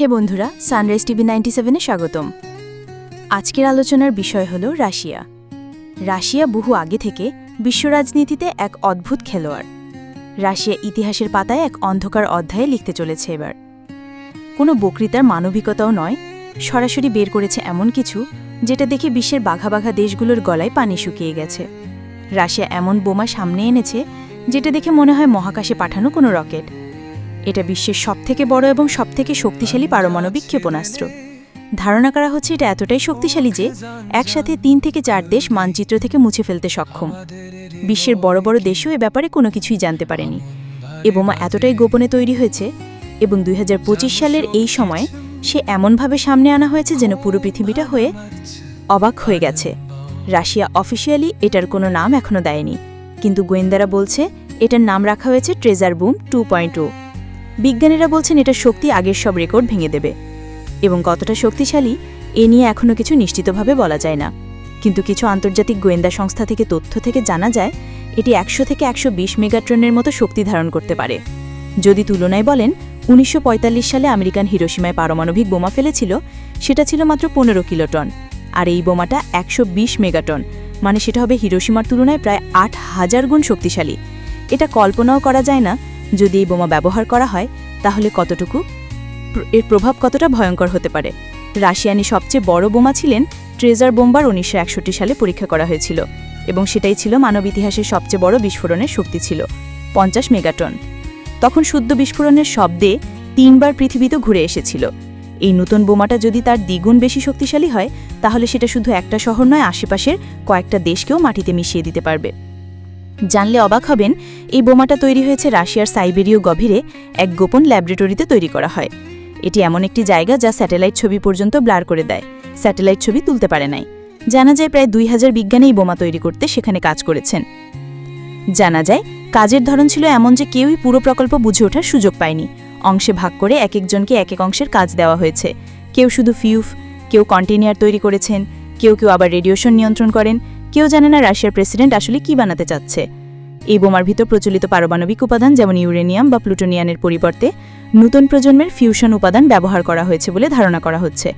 হে বন্ধুরা sunrise TV ninety সেভেনে স্বাগতম। আজকের আলোচনার বিষয় হল রাশিয়া। রাশিয়া বহু আগে থেকে বিশ্ব রাজনীতিতে এক অদ্ভুত খেলোয়াড়। রাশিয়া ইতিহাসের পাতায় এক অন্ধকার অধ্যায়ে লিখতে চলেছে এবার। কোনো বক্তৃতার মানবিকতাও নয়, সরাসরি বের করেছে এমন কিছু যেটা দেখে বিশ্বের বাঘা বাঘা দেশগুলোর গলায় পানি শুকিয়ে গেছে। রাশিয়া এমন বোমা সামনে এনেছে যেটা দেখে মনে হয় মহাকাশে পাঠানো কোনো রকেট। এটা বিশ্বের সবথেকে বড় এবং সবথেকে শক্তিশালী পারমাণবিক ক্ষেপণাস্ত্র। ধারণা করা হচ্ছে এটা এতটাই শক্তিশালী যে একসাথে তিন থেকে চার দেশ মানচিত্র থেকে মুছে ফেলতে সক্ষম। বিশ্বের বড় বড় দেশও এ ব্যাপারে কোনো কিছুই জানতে পারেনি। এ বোমা এতটাই গোপনে তৈরি হয়েছে এবং দুই হাজার পঁচিশ সালের এই সময়ে সে এমনভাবে সামনে আনা হয়েছে যেন পুরো পৃথিবীটা হয়ে অবাক হয়ে গেছে। রাশিয়া অফিসিয়ালি এটার কোনো নাম এখনও দেয়নি। কিন্তু গোয়েন্দারা বলছে এটার নাম রাখা হয়েছে ট্রেজার বুম টু পয়েন্ট বিজ্ঞানীরা বলছেন এটা শক্তি আগের সব রেকর্ড ভেঙে দেবে। এবং কতটা শক্তিশালী, এ নিয়ে এখনও কিছু নিশ্চিতভাবে বলা যায় না। কিন্তু কিছু আন্তর্জাতিক গোয়েন্দা সংস্থা থেকে তথ্য থেকে জানা যায়, এটি একশো থেকে একশো বিশ মেগাট্রনের মতো শক্তি ধারণ করতে পারে। যদি তুলনায় বলেন, উনিশশো পঁয়তাল্লিশ সালে আমেরিকান হিরোসীমায় পারমাণবিক বোমা ফেলেছিল, সেটা ছিল মাত্র পনেরো কিলোটন, আর এই বোমাটা একশো বিশ মেগাটন মানে সেটা হবে হিরোসীমার তুলনায় প্রায় আট হাজার গুণ শক্তিশালী। এটা কল্পনাও করা যায় না যদি এই বোমা ব্যবহার করা হয়, তাহলে কতটুকু? এর প্রভাব কতটা ভয়ঙ্কর হতে পারে? রাশিয়ানি সবচেয়ে বড় বোমা ছিলেন ট্রেজার বোম্বার উনিশশো সালে পরীক্ষা করা হয়েছিল এবং সেটাই ছিল মানব ইতিহাসের সবচেয়ে বড় বিস্ফোরণের শক্তি ছিল, পঞ্চাশ মেগাটন। তখন শুদ্ধ বিস্ফোরণের শব্দে তিনবার পৃথিবীতে ঘুরে এসেছিল। এই নতুন বোমাটা যদি তার দ্বিগুণ বেশি শক্তিশালী হয়, তাহলে সেটা শুধু একটা শহর নয়, আশেপাশের কয়েকটা দেশকেও মাটিতে মিশিয়ে দিতে পারবে। জানলে অবাক হবেন, এই বোমাটা তৈরি হয়েছে রাশিয়ার সাইবেরীয় গভীরে এক গোপন ল্যাবরেটরিতে তৈরি করা হয়। এটি এমন একটি জায়গা যা স্যাটেলাইট ছবি পর্যন্ত ব্লার করে দেয়। স্যাটেলাইট ছবি তুলতে পারে নাই। জানা যায় প্রায় দুই হাজার বিজ্ঞানী বোমা তৈরি করতে সেখানে কাজ করেছেন। জানা যায়, কাজের ধরন ছিল এমন যে কেউই পুরো প্রকল্প বুঝে ওঠার সুযোগ পায়নি। অংশে ভাগ করে এক একজনকে এক এক অংশের কাজ দেওয়া হয়েছে। কেউ শুধু ফিউফ, কেউ কন্টেনিয়ার তৈরি করেছেন, কেউ কেউ আবার রেডিয়েশন নিয়ন্ত্রণ করেন। কেউ জানে না রাশিয়ার প্রেসিডেন্ট আসলে কি বানাতে চাচ্ছে। এই বোমার ভিতর প্রচলিত পারমাণবিক উপাদান যেমন ইউরেনিয়াম বা প্লুটোনিয়ানের পরিবর্তে নতুন প্রজন্মের ফিউশন উপাদান ব্যবহার করা হয়েছে বলে ধারণা করা হচ্ছে।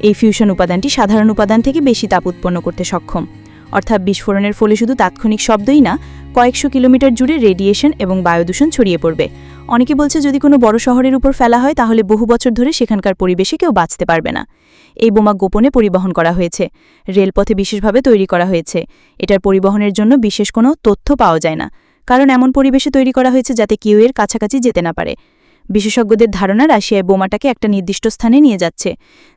এই ফিউশন উপাদানটি সাধারণ উপাদান থেকে বেশি তাপ উৎপন্ন করতে সক্ষম। অর্থাৎ বিস্ফোরণের ফলে শুধু তাৎক্ষণিক শব্দই না, কয়েকশো কিলোমিটার জুড়ে রেডিয়েশন এবং বায়ুদূষণ ছড়িয়ে পড়বে। অনেকে বলছে, যদি কোনো বড় শহরের উপর ফেলা হয়, তাহলে বহু বছর ধরে সেখানকার পরিবেশে কেউ বাঁচতে পারবে না। এই বোমা গোপনে পরিবহন করা হয়েছে। রেলপথে বিশেষভাবে তৈরি করা হয়েছে। এটার পরিবহনের জন্য বিশেষ কোনো তথ্য পাওয়া যায় না। কারণ এমন পরিবেশে তৈরি করা হয়েছে যাতে কেউ এর কাছাকাছি যেতে না পারে। বিশেষজ্ঞদের ধারণা রাশিয়ায় বোমাটাকে একটা নির্দিষ্ট স্থানে নিয়ে যাচ্ছে,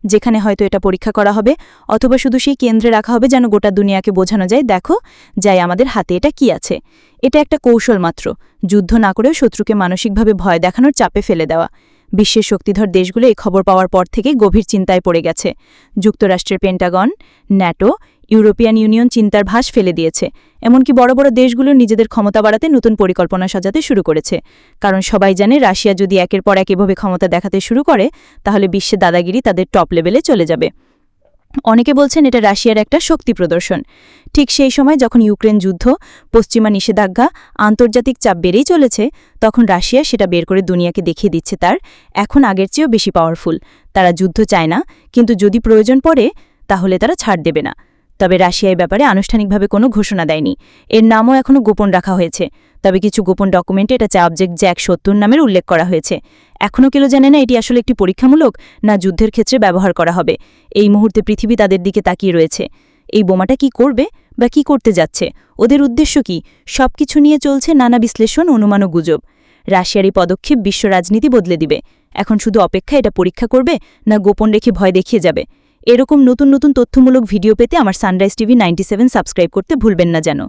যেখানে হয়তো এটা পরীক্ষা করা হবে, অথবা শুধু সেই কেন্দ্রে রাখা হবে যেন গোটা দুনিয়াকে বোঝানো যায়, দেখো, যাই আমাদের হাতে, এটা কি আছে? এটা একটা কৌশল মাত্র, যুদ্ধ না করেও শত্রুকে মানসিকভাবে ভয় দেখানোর চাপে ফেলে দেওয়া। বিশ্বের শক্তিধর দেশগুলো এই খবর পাওয়ার পর থেকে গভীর চিন্তায় পড়ে গেছে। যুক্তরাষ্ট্রের পেন্টাগন, ন্যাটো ইউরোপিয়ান ইউনিয়ন চিন্তার ভাস ফেলে দিয়েছে। এমনকি বড় বড় দেশগুলো নিজেদের ক্ষমতা বাড়াতে নতুন পরিকল্পনা সাজাতে শুরু করেছে। কারণ সবাই জানে রাশিয়া যদি একের পর এক এভাবে ক্ষমতা দেখাতে শুরু করে, তাহলে বিশ্বে দাদাগিরি তাদের টপ লেভেলে চলে যাবে। অনেকে বলছেন এটা রাশিয়ার একটা শক্তি প্রদর্শন। ঠিক সেই সময় যখন ইউক্রেন যুদ্ধ, পশ্চিমা নিষেধাজ্ঞা, আন্তর্জাতিক চাপ বেড়েই চলেছে, তখন রাশিয়া সেটা বের করে দুনিয়াকে দেখিয়ে দিচ্ছে তার এখন আগের চেয়েও বেশি পাওয়ারফুল তারা যুদ্ধ চায় না, কিন্তু যদি প্রয়োজন পড়ে, তাহলে তারা ছাড় দেবে না। তবে রাশিয়া এই ব্যাপারে আনুষ্ঠানিকভাবে কোনো ঘোষণা দেয়নি। এর নামও এখনও গোপন রাখা হয়েছে। তবে কিছু গোপন ডকুমেন্টে এটা চাবজেক্ট জ্যাক সত্তর নামের উল্লেখ করা হয়েছে। এখনও কেউ জানে না এটি আসলে একটি পরীক্ষামূলক না যুদ্ধের ক্ষেত্রে ব্যবহার করা হবে। এই মুহূর্তে পৃথিবী তাদের দিকে তাকিয়ে রয়েছে। এই বোমাটা কি করবে বা কি করতে যাচ্ছে? ওদের উদ্দেশ্য কি? সবকিছু নিয়ে চলছে নানা বিশ্লেষণ, অনুমান ও গুজব। রাশিয়ার এই পদক্ষেপ বিশ্ব রাজনীতি বদলে দিবে। এখন শুধু অপেক্ষা এটা পরীক্ষা করবে না গোপন রেখে ভয় দেখিয়ে যাবে? এরকম নতুন নতুন তথ্যমূলক ভিডিও পেতে আমার সানরাইজ টিভি নাইনটি সাবস্ক্রাইব করতে ভুলবেন না যেন।